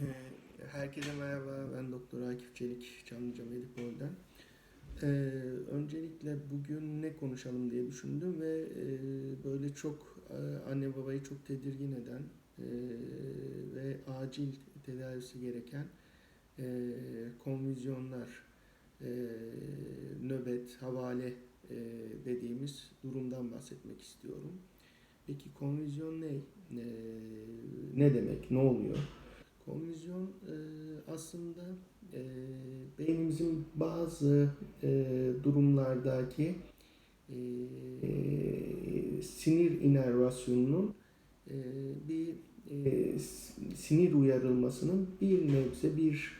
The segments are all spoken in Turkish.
Ee, Herkese merhaba, ben Doktor Akif Çelik, Çamlıca Medipol'den. Ee, öncelikle bugün ne konuşalım diye düşündüm ve e, böyle çok e, anne babayı çok tedirgin eden e, ve acil tedavisi gereken e, konvüzyonlar, e, nöbet, havale e, dediğimiz durumdan bahsetmek istiyorum. Peki konvüzyon ne? E, ne demek? Ne oluyor? Konvüzyon e, aslında e, beynimizin bazı e, durumlardaki sinir inervasyonunun bir sinir uyarılmasının bir nebze bir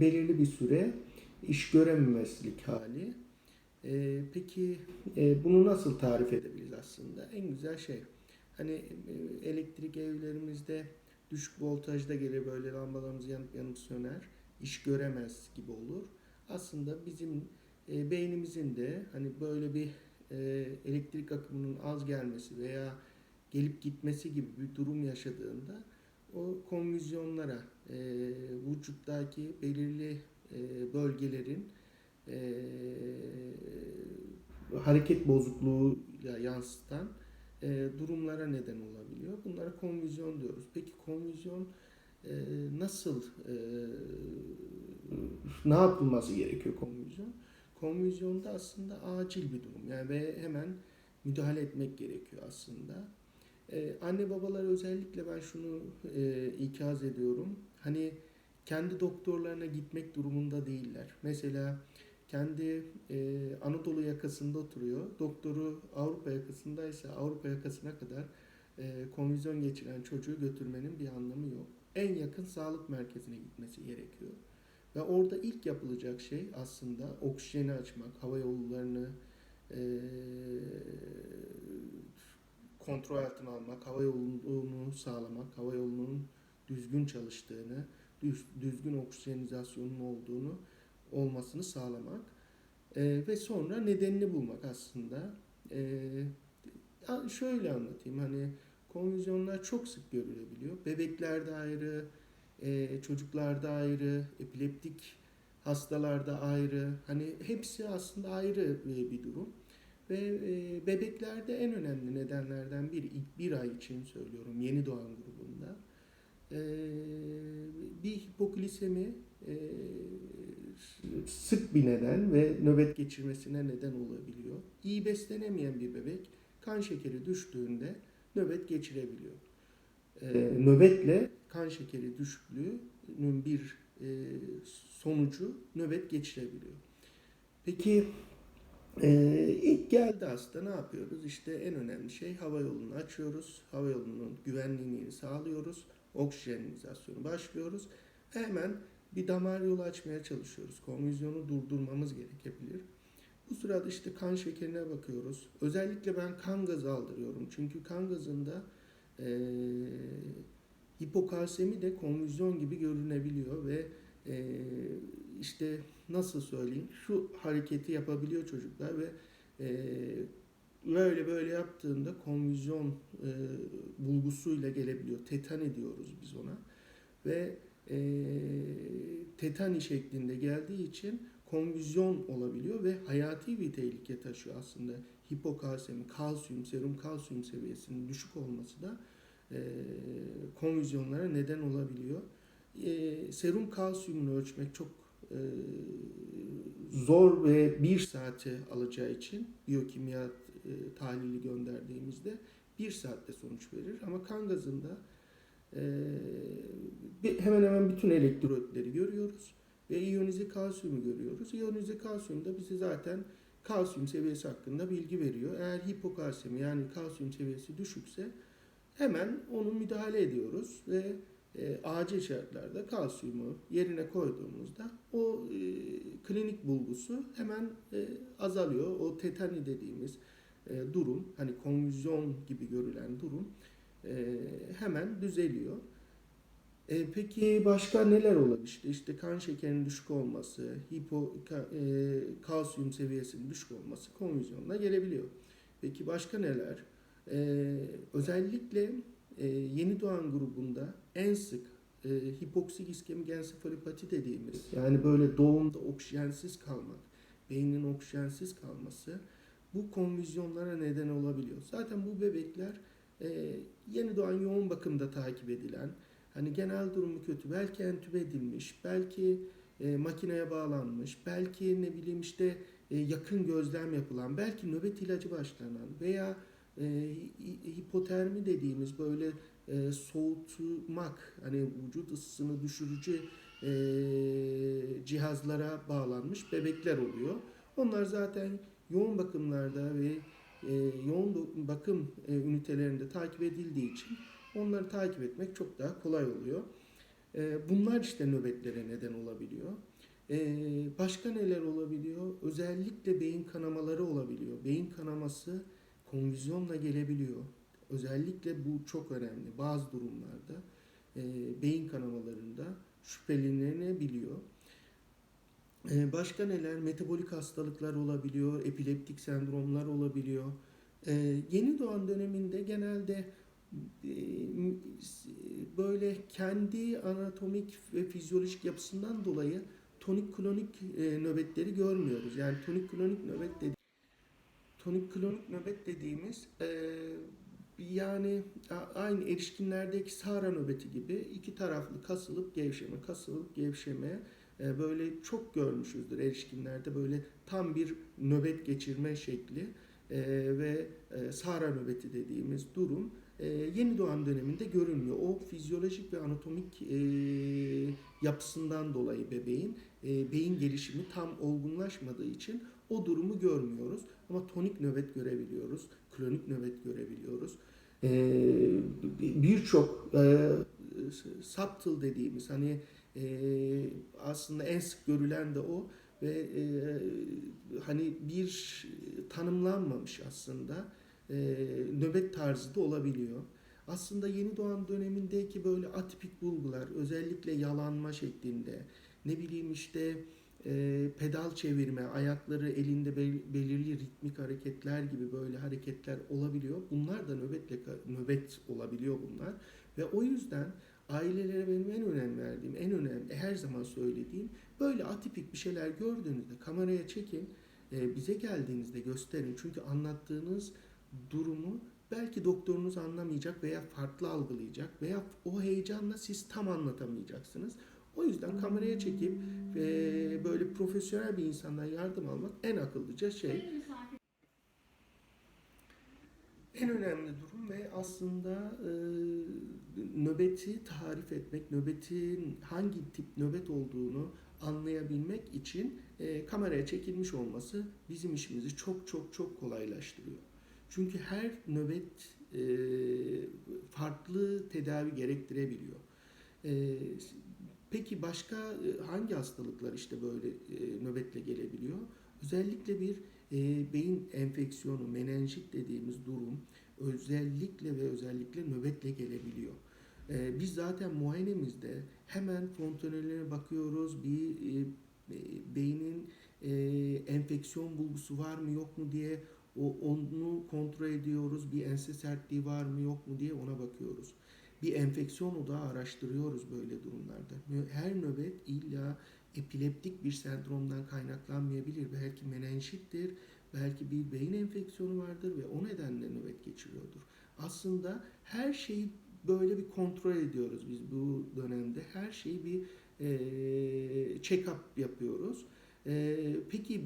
belirli bir süre iş görememezlik hali. Peki bunu nasıl tarif edebiliriz aslında? En güzel şey hani elektrik evlerimizde düşük voltajda gelir böyle lambalarımız yanıp yanıp söner. iş göremez gibi olur. Aslında bizim e, beynimizin de hani böyle bir e, elektrik akımının az gelmesi veya gelip gitmesi gibi bir durum yaşadığında o konvüzyonlara e, vücuttaki belirli e, bölgelerin e, hareket bozukluğuyla yansıtan e, durumlara neden olabiliyor. Bunlara konvüzyon diyoruz. Peki konvüzyon e, nasıl e, ne yapılması gerekiyor konvüzyon? Konvüzyonda aslında acil bir durum yani ve hemen müdahale etmek gerekiyor aslında. E, anne babalar özellikle ben şunu e, ikaz ediyorum. Hani kendi doktorlarına gitmek durumunda değiller. Mesela kendi e, Anadolu yakasında oturuyor. Doktoru Avrupa yakasındaysa Avrupa yakasına kadar e, konvizyon geçiren çocuğu götürmenin bir anlamı yok. En yakın sağlık merkezine gitmesi gerekiyor. Ve orada ilk yapılacak şey aslında oksijeni açmak, hava yollarını e, kontrol altına almak, hava yolunu sağlamak, hava yolunun düzgün çalıştığını, düz- düzgün oksijenizasyonun olduğunu olmasını sağlamak Ee, ve sonra nedenini bulmak aslında. Ya şöyle anlatayım hani konvüzyonlar çok sık görülebiliyor. Bebeklerde ayrı, e, çocuklarda ayrı, epileptik hastalarda ayrı. Hani hepsi aslında ayrı bir, bir durum. Ve e, bebeklerde en önemli nedenlerden biri ilk bir ay için söylüyorum yeni doğan grubunda. Ee, bir hipoglisemi e, sık bir neden ve nöbet geçirmesine neden olabiliyor. İyi beslenemeyen bir bebek kan şekeri düştüğünde nöbet geçirebiliyor. Ee, nöbetle kan şekeri düşüklüğünün bir e, sonucu nöbet geçirebiliyor. Peki e, ilk geldi hasta ne yapıyoruz? İşte en önemli şey hava yolunu açıyoruz. Hava yolunun güvenliğini sağlıyoruz. Oksijenizasyonu başlıyoruz. Hemen bir damar yolu açmaya çalışıyoruz. Konvüzyonu durdurmamız gerekebilir. Bu sırada işte kan şekerine bakıyoruz. Özellikle ben kan gazı aldırıyorum. Çünkü kan gazında e, hipokalsemi de konvüzyon gibi görünebiliyor ve e, işte nasıl söyleyeyim şu hareketi yapabiliyor çocuklar ve e, böyle böyle yaptığında konvüzyon e, bulgusuyla gelebiliyor. Tetani diyoruz biz ona. Ve e, tetani şeklinde geldiği için konvüzyon olabiliyor ve hayati bir tehlike taşıyor aslında. Hipokalsemi, kalsiyum, serum kalsiyum seviyesinin düşük olması da e, konvüzyonlara neden olabiliyor. E, serum kalsiyumunu ölçmek çok e, zor ve bir saate alacağı için biyokimya e, tahlili gönderdiğimizde bir saatte sonuç verir. Ama kan gazında hemen hemen bütün elektrotleri görüyoruz ve iyonize kalsiyumu görüyoruz. İyonize kalsiyum da bize zaten kalsiyum seviyesi hakkında bilgi veriyor. Eğer hipokalsemi yani kalsiyum seviyesi düşükse hemen onu müdahale ediyoruz ve e, acil şartlarda kalsiyumu yerine koyduğumuzda o e, klinik bulgusu hemen e, azalıyor. O tetani dediğimiz e, durum hani konvüzyon gibi görülen durum hemen düzeliyor. E, peki başka neler olabilir? İşte, işte kan şekerinin düşük olması, hipo, ka- e, kalsiyum seviyesinin düşük olması konvüzyonla gelebiliyor. Peki başka neler? E, özellikle e, yeni doğan grubunda en sık e, hipoksik iskemik ensefalopati dediğimiz yani böyle doğumda oksijensiz kalmak, beynin oksijensiz kalması bu konvüzyonlara neden olabiliyor. Zaten bu bebekler e, yeni doğan yoğun bakımda takip edilen, hani genel durumu kötü, belki entübe edilmiş, belki e, makineye bağlanmış, belki ne bileyim işte e, yakın gözlem yapılan, belki nöbet ilacı başlanan veya e, hi- hipotermi dediğimiz böyle e, soğutmak, hani vücut ısısını düşürücü e, cihazlara bağlanmış bebekler oluyor. Onlar zaten yoğun bakımlarda ve e, yoğun bakım e, ünitelerinde takip edildiği için onları takip etmek çok daha kolay oluyor. E, bunlar işte nöbetlere neden olabiliyor. E, başka neler olabiliyor? Özellikle beyin kanamaları olabiliyor. Beyin kanaması konvüzyonla gelebiliyor. Özellikle bu çok önemli. Bazı durumlarda e, beyin kanamalarında şüphelenebiliyor. E, başka neler? Metabolik hastalıklar olabiliyor, epileptik sendromlar olabiliyor. E, yeni doğan döneminde genelde e, böyle kendi anatomik ve fizyolojik yapısından dolayı tonik klonik e, nöbetleri görmüyoruz. Yani tonik klonik nöbet dedi tonik klonik nöbet dediğimiz e, yani aynı erişkinlerdeki Sahara nöbeti gibi iki taraflı kasılıp gevşeme, kasılıp gevşeme e, böyle çok görmüşüzdür erişkinlerde böyle tam bir nöbet geçirme şekli e, ve e, Sahara nöbeti dediğimiz durum e, yeni doğan döneminde görünmüyor. O fizyolojik ve anatomik yapısından dolayı bebeğin beyin gelişimi tam olgunlaşmadığı için o durumu görmüyoruz. Ama tonik nöbet görebiliyoruz, klonik nöbet görebiliyoruz. Birçok e, subtle dediğimiz hani e, aslında en sık görülen de o ve e, hani bir tanımlanmamış aslında e, nöbet tarzı da olabiliyor. Aslında yeni doğan dönemindeki böyle atipik bulgular özellikle yalanma şeklinde ne bileyim işte e, pedal çevirme, ayakları elinde bel- belirli ritmik hareketler gibi böyle hareketler olabiliyor. Bunlar da nöbetle nöbet olabiliyor bunlar ve o yüzden ailelere benim en önem verdiğim, en önemli, her zaman söylediğim böyle atipik bir şeyler gördüğünüzde kameraya çekin, e, bize geldiğinizde gösterin. Çünkü anlattığınız durumu belki doktorunuz anlamayacak veya farklı algılayacak veya o heyecanla siz tam anlatamayacaksınız. O yüzden kameraya çekip e, böyle profesyonel bir insandan yardım almak en akıllıca şey. En önemli durum ve aslında e, nöbeti tarif etmek, nöbetin hangi tip nöbet olduğunu anlayabilmek için e, kameraya çekilmiş olması bizim işimizi çok çok çok kolaylaştırıyor. Çünkü her nöbet e, farklı tedavi gerektirebiliyor. E, peki başka e, hangi hastalıklar işte böyle e, nöbetle gelebiliyor? Özellikle bir e, beyin enfeksiyonu, menenjit dediğimiz durum özellikle ve özellikle nöbetle gelebiliyor. Biz zaten muayenemizde hemen fontaneline bakıyoruz, bir e, beynin enfeksiyon bulgusu var mı yok mu diye onu kontrol ediyoruz. Bir ense sertliği var mı yok mu diye ona bakıyoruz. Bir enfeksiyon odağı araştırıyoruz böyle durumlarda. Her nöbet illa epileptik bir sendromdan kaynaklanmayabilir. Belki menenjittir, belki bir beyin enfeksiyonu vardır ve o nedenle nöbet geçiriyordur. Aslında her şeyi böyle bir kontrol ediyoruz biz bu dönemde. Her şeyi bir e, check-up yapıyoruz. E, peki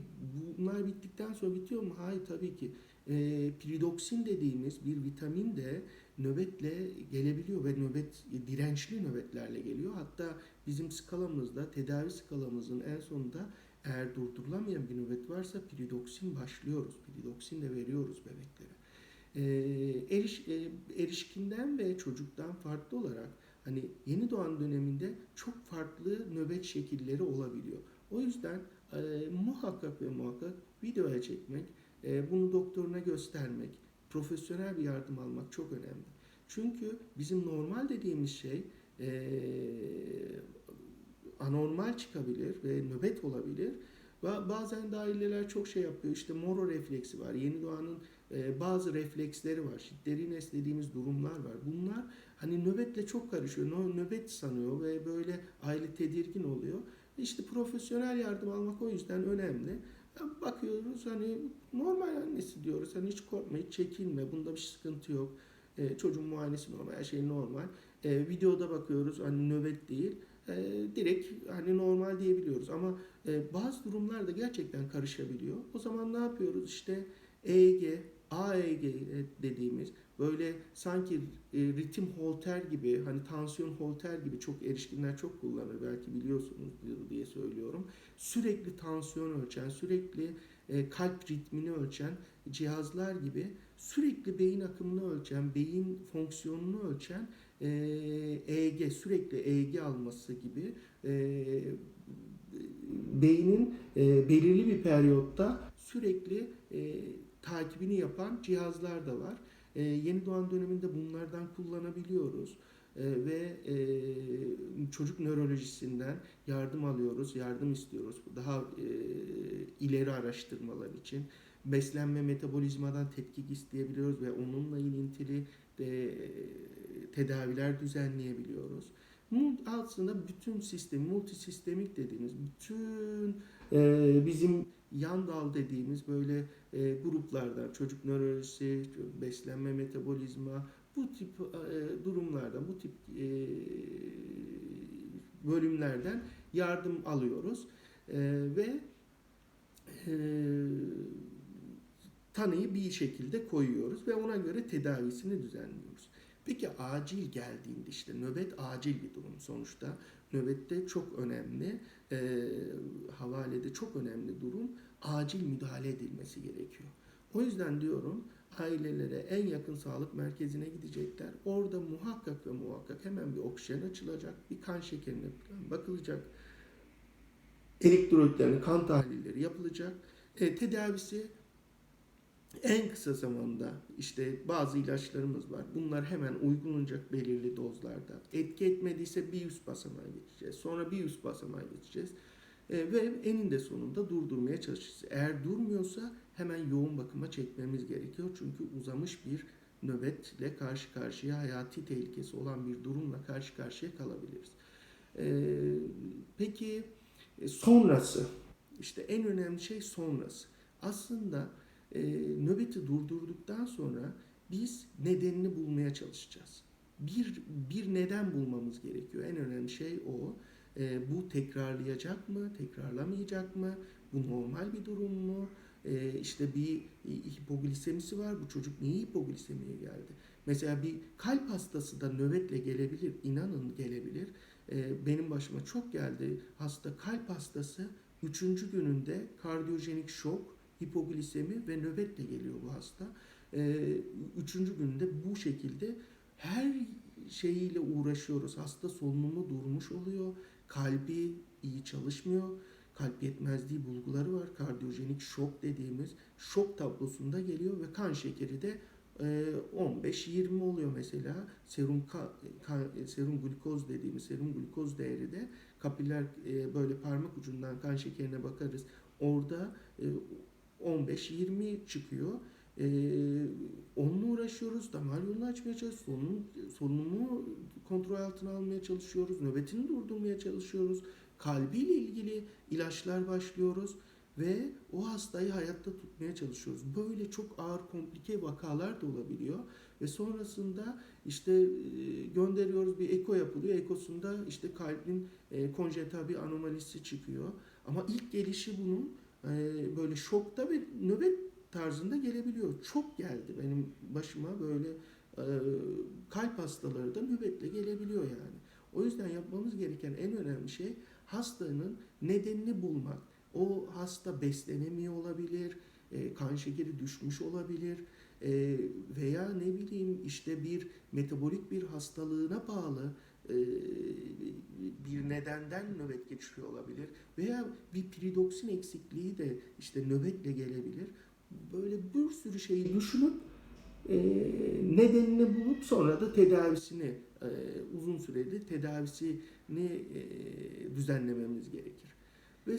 bunlar bittikten sonra bitiyor mu? Hayır tabii ki. E, piridoksin dediğimiz bir vitamin de nöbetle gelebiliyor ve nöbet dirençli nöbetlerle geliyor. Hatta bizim skalamızda tedavi skalamızın en sonunda eğer durdurulamayan bir nöbet varsa piridoksin başlıyoruz. Piridoksin de veriyoruz bebeklere. Ee, eriş, e, erişkinden ve çocuktan farklı olarak hani yeni doğan döneminde çok farklı nöbet şekilleri olabiliyor. O yüzden e, muhakkak ve muhakkak videoya çekmek, e, bunu doktoruna göstermek, profesyonel bir yardım almak çok önemli. Çünkü bizim normal dediğimiz şey e, anormal çıkabilir ve nöbet olabilir. Ve bazen de aileler çok şey yapıyor. İşte moro refleksi var. Yeni doğanın bazı refleksleri var. Şidderines dediğimiz durumlar var. Bunlar hani nöbetle çok karışıyor. Nö- Nöbet sanıyor ve böyle aile tedirgin oluyor. İşte profesyonel yardım almak o yüzden önemli. Bakıyoruz hani normal annesi diyoruz. Hani hiç korkma, hiç çekinme. Bunda bir sıkıntı yok. E, çocuğun muayenesi normal, her şey normal. E, videoda bakıyoruz hani nöbet değil. E, direkt hani normal diyebiliyoruz ama e, bazı durumlarda gerçekten karışabiliyor. O zaman ne yapıyoruz? İşte EEG, AEG dediğimiz böyle sanki e, ritim holter gibi hani tansiyon holter gibi çok erişkinler çok kullanır belki biliyorsunuz diye söylüyorum. Sürekli tansiyon ölçen, sürekli e, kalp ritmini ölçen cihazlar gibi sürekli beyin akımını ölçen, beyin fonksiyonunu ölçen e, EEG sürekli EEG alması gibi e, beynin e, belirli bir periyotta sürekli e, takibini yapan cihazlar da var. E, yeni doğan döneminde bunlardan kullanabiliyoruz. E, ve e, çocuk nörolojisinden yardım alıyoruz, yardım istiyoruz. Daha e, ileri araştırmalar için beslenme metabolizmadan tetkik isteyebiliyoruz ve onunla ilintili de, tedaviler düzenleyebiliyoruz. Aslında bütün sistem, multisistemik dediğimiz bütün e, bizim yan dal dediğimiz böyle e, gruplardan çocuk nörolojisi, beslenme metabolizma bu tip e, durumlardan, bu tip e, bölümlerden yardım alıyoruz E, ve e, tanıyı bir şekilde koyuyoruz ve ona göre tedavisini düzenliyoruz. Peki acil geldiğinde işte nöbet acil bir durum sonuçta. Nöbette çok önemli, e, havalede çok önemli durum acil müdahale edilmesi gerekiyor. O yüzden diyorum ailelere en yakın sağlık merkezine gidecekler. Orada muhakkak ve muhakkak hemen bir oksijen açılacak, bir kan şekerine bakılacak. Elektrolitlerin kan tahlilleri yapılacak. E, tedavisi en kısa zamanda işte bazı ilaçlarımız var. Bunlar hemen uygulanacak belirli dozlarda. Etki etmediyse bir üst basamağa geçeceğiz. Sonra bir üst basamağa geçeceğiz. E, ve eninde sonunda durdurmaya çalışacağız. Eğer durmuyorsa hemen yoğun bakıma çekmemiz gerekiyor. Çünkü uzamış bir nöbetle karşı karşıya hayati tehlikesi olan bir durumla karşı karşıya kalabiliriz. E, peki e, sonrası işte en önemli şey sonrası. Aslında e, nöbeti durdurduktan sonra biz nedenini bulmaya çalışacağız. Bir, bir neden bulmamız gerekiyor. En önemli şey o. E, bu tekrarlayacak mı, tekrarlamayacak mı? Bu normal bir durum mu? E, işte bir hipoglisemisi var. Bu çocuk niye hipoglisemiye geldi? Mesela bir kalp hastası da nöbetle gelebilir. İnanın gelebilir. E, benim başıma çok geldi. Hasta kalp hastası üçüncü gününde kardiyojenik şok, hipoglisemi ve nöbetle geliyor bu hasta. Ee, üçüncü günde bu şekilde her şeyiyle uğraşıyoruz. Hasta solunumu durmuş oluyor. Kalbi iyi çalışmıyor. Kalp yetmezliği bulguları var. Kardiyojenik şok dediğimiz şok tablosunda geliyor ve kan şekeri de e, 15-20 oluyor mesela. Serum ka- kan- serum glikoz dediğimiz serum glikoz değeri de kapiller e, böyle parmak ucundan kan şekerine bakarız. Orada e, 15-20 çıkıyor. Ee, onunla uğraşıyoruz. Damar yolunu açmaya çalışıyoruz. Solunum, solunumu kontrol altına almaya çalışıyoruz. Nöbetini durdurmaya çalışıyoruz. Kalbiyle ilgili ilaçlar başlıyoruz ve o hastayı hayatta tutmaya çalışıyoruz. Böyle çok ağır komplike vakalar da olabiliyor ve sonrasında işte e, gönderiyoruz bir eko yapılıyor. Ekosunda işte kalbin e, konjenital bir anomalisi çıkıyor. Ama ilk gelişi bunun e, böyle şokta ve nöbet tarzında gelebiliyor. Çok geldi benim başıma böyle e, kalp hastaları da nöbetle gelebiliyor yani. O yüzden yapmamız gereken en önemli şey hastanın nedenini bulmak. O hasta beslenemiyor olabilir, e, kan şekeri düşmüş olabilir e, veya ne bileyim işte bir metabolik bir hastalığına bağlı bir nedenden nöbet geçiriyor olabilir veya bir piridoksin eksikliği de işte nöbetle gelebilir. Böyle bir sürü şeyi düşünüp e, nedenini bulup sonra da tedavisini e, uzun süreli tedavisini e, düzenlememiz gerekir. Ve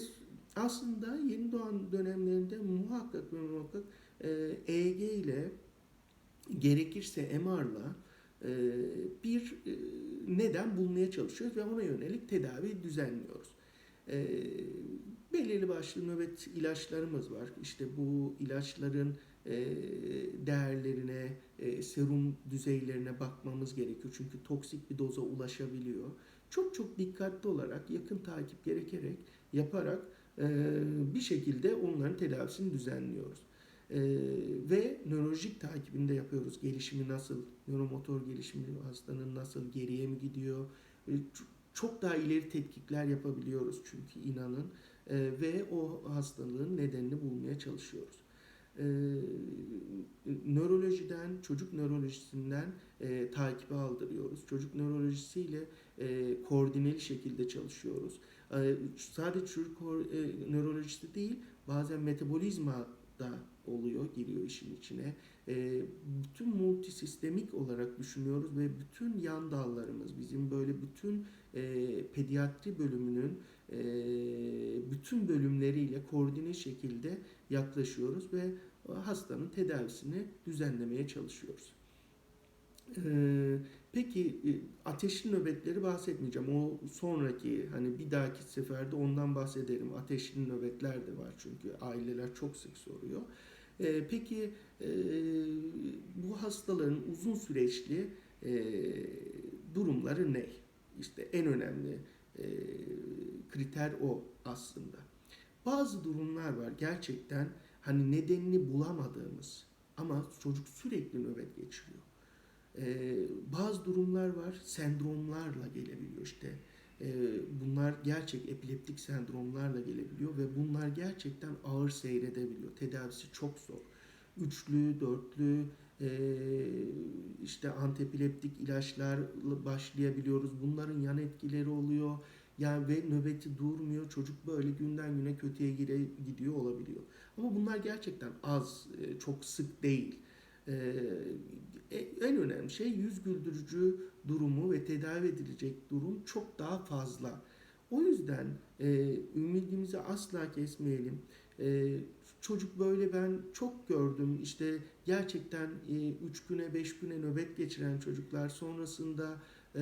aslında yeni doğan dönemlerinde muhakkak ve muhakkak e, EEG ile gerekirse MR'la e, bir e, neden bulmaya çalışıyoruz ve ona yönelik tedavi düzenliyoruz. E, belirli başlı nöbet ilaçlarımız var. İşte bu ilaçların e, değerlerine, e, serum düzeylerine bakmamız gerekiyor. Çünkü toksik bir doza ulaşabiliyor. Çok çok dikkatli olarak, yakın takip gerekerek, yaparak e, bir şekilde onların tedavisini düzenliyoruz. E, ve nörolojik takibini de yapıyoruz. Gelişimi nasıl, nöromotor gelişimi hastanın nasıl, geriye mi gidiyor? E, çok daha ileri tetkikler yapabiliyoruz çünkü inanın. E, ve o hastalığın nedenini bulmaya çalışıyoruz. E, nörolojiden, çocuk nörolojisinden e, takibe aldırıyoruz. Çocuk nörolojisiyle e, koordineli şekilde çalışıyoruz. E, sadece çocuk e, nörolojisi değil, bazen metabolizma da oluyor, giriyor işin içine. E, bütün multisistemik olarak düşünüyoruz ve bütün yan dallarımız, bizim böyle bütün e, pediatri bölümünün e, bütün bölümleriyle koordine şekilde yaklaşıyoruz ve hastanın tedavisini düzenlemeye çalışıyoruz. Ee, peki e, ateşli nöbetleri bahsetmeyeceğim. O sonraki hani bir dahaki seferde ondan bahsederim. Ateşli nöbetler de var çünkü aileler çok sık soruyor. Ee, peki e, bu hastaların uzun süreçli e, durumları ne? İşte en önemli e, kriter o aslında. Bazı durumlar var gerçekten hani nedenini bulamadığımız ama çocuk sürekli nöbet geçiriyor. Ee, bazı durumlar var sendromlarla gelebiliyor işte. Ee, bunlar gerçek epileptik sendromlarla gelebiliyor ve bunlar gerçekten ağır seyredebiliyor. Tedavisi çok zor. Üçlü, dörtlü, e, işte antiepileptik ilaçlarla başlayabiliyoruz. Bunların yan etkileri oluyor. Yani ve nöbeti durmuyor. Çocuk böyle günden güne kötüye gire, gidiyor olabiliyor. Ama bunlar gerçekten az, e, çok sık değil. Ee, en önemli şey yüz güldürücü durumu ve tedavi edilecek durum çok daha fazla. O yüzden e, ümidimizi asla kesmeyelim. E, çocuk böyle ben çok gördüm işte gerçekten 3 güne 5 güne nöbet geçiren çocuklar sonrasında e,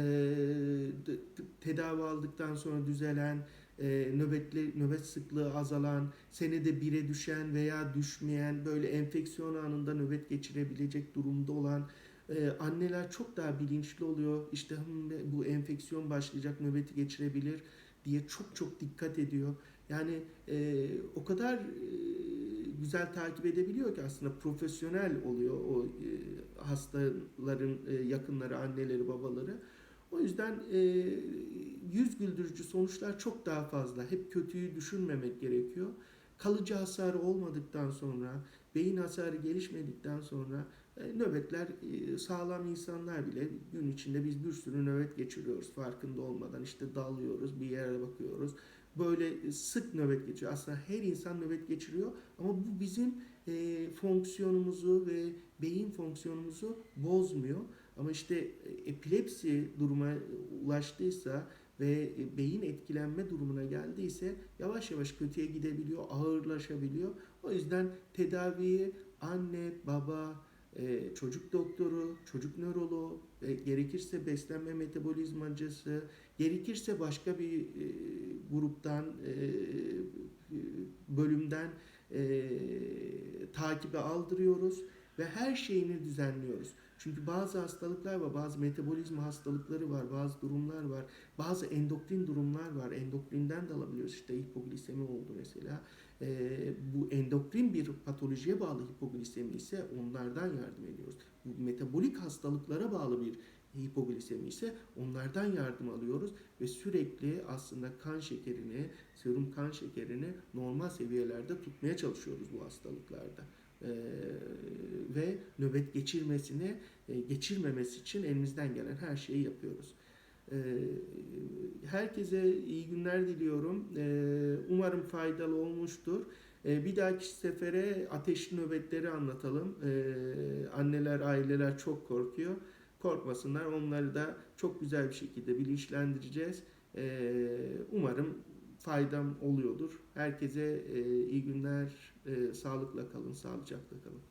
tedavi aldıktan sonra düzelen e, nöbetli nöbet sıklığı azalan, senede bire düşen veya düşmeyen, böyle enfeksiyon anında nöbet geçirebilecek durumda olan e, anneler çok daha bilinçli oluyor. İşte bu enfeksiyon başlayacak, nöbeti geçirebilir diye çok çok dikkat ediyor. Yani e, o kadar e, güzel takip edebiliyor ki aslında profesyonel oluyor o e, hastaların e, yakınları, anneleri, babaları. O yüzden e, yüz güldürücü sonuçlar çok daha fazla. Hep kötüyü düşünmemek gerekiyor. Kalıcı hasarı olmadıktan sonra, beyin hasarı gelişmedikten sonra e, nöbetler e, sağlam insanlar bile gün içinde biz bir sürü nöbet geçiriyoruz farkında olmadan. İşte dalıyoruz, bir yere bakıyoruz. Böyle sık nöbet geçiyor. Aslında her insan nöbet geçiriyor ama bu bizim e, fonksiyonumuzu ve beyin fonksiyonumuzu bozmuyor. Ama işte e, epilepsi duruma ulaştıysa ve e, beyin etkilenme durumuna geldiyse yavaş yavaş kötüye gidebiliyor, ağırlaşabiliyor. O yüzden tedaviyi anne, baba, e, çocuk doktoru, çocuk nöroloğu, gerekirse beslenme metabolizmacısı, gerekirse başka bir gruptan, bölümden takibe aldırıyoruz ve her şeyini düzenliyoruz. Çünkü bazı hastalıklar var, bazı metabolizma hastalıkları var, bazı durumlar var, bazı endokrin durumlar var. Endokrinden de alabiliyoruz. İşte hipoglisemi oldu mesela. Ee, bu endokrin bir patolojiye bağlı hipoglisemi ise onlardan yardım ediyoruz. Bu metabolik hastalıklara bağlı bir hipoglisemi ise onlardan yardım alıyoruz ve sürekli aslında kan şekerini, serum kan şekerini normal seviyelerde tutmaya çalışıyoruz bu hastalıklarda. Ee, ve nöbet geçirmesini e, geçirmemesi için elimizden gelen her şeyi yapıyoruz. Ee, herkese iyi günler diliyorum. Ee, umarım faydalı olmuştur. Bir dahaki sefere ateşli nöbetleri anlatalım. Anneler, aileler çok korkuyor. Korkmasınlar. Onları da çok güzel bir şekilde bilinçlendireceğiz. Umarım faydam oluyordur. Herkese iyi günler, sağlıkla kalın, sağlıcakla kalın.